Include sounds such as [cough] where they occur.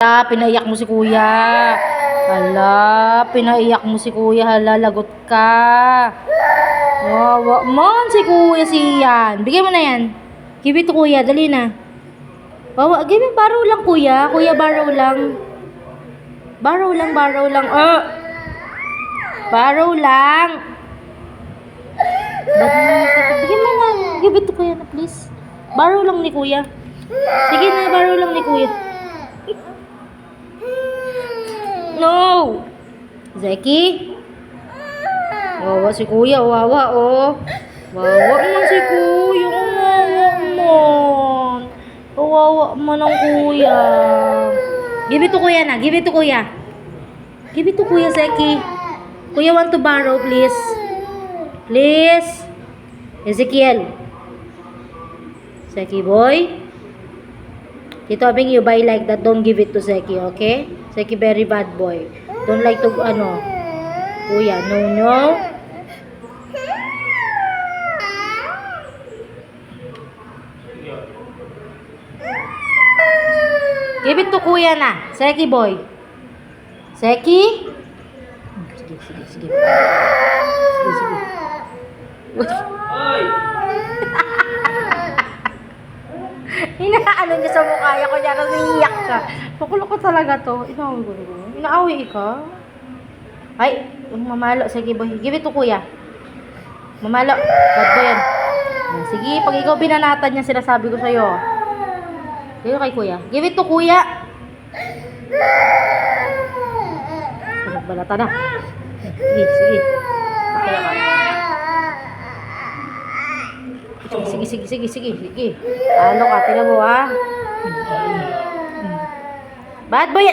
Hala, pinaiyak mo si kuya. Hala, pinaiyak mo si kuya. Hala, lagot ka. Wawa man si kuya siyan. Bigay mo na yan. Give it to kuya, dali na. Wawa, give it, borrow lang kuya. Kuya, borrow lang. Borrow lang, borrow lang. Oh. Borrow lang. Ba't mo Bigyan mo na. Give it to kuya na, please. Borrow lang ni kuya. Sige na, borrow lang ni kuya. No! Zeki? Wawa si kuya, wawa oh. Wawa man si kuya, wawa man. Wawa man ang kuya. Give it to kuya na, give it to kuya. Give it to kuya, Zeki. Kuya want to borrow, please. Please. Ezekiel. Zeki boy. Tito Abing, you buy like that, don't give it to Seki, okay? Seki very bad boy. Don't like to, ano, kuya, no, no. Give it to kuya na, Seki boy. Seki? Sige, sige, sige. Sige, sige. Hoy! [laughs] Inaano niya sa mukha niya, kunya kasi iyak ka. Pakulo ko talaga to. Inaaway ko ko. Inaaway ka? Ay, mamalo. Sige, boy. Give it to kuya. Mamalo. Bad boy yan. Sige, pag ikaw binanatan niya, sinasabi ko sa'yo. It kay kuya. Give it to kuya. Balata na. Sige, sige. Pakaya ka. Sige, sige, sige, sige, sige. Ano ka, tinan mo ha. Bad boy.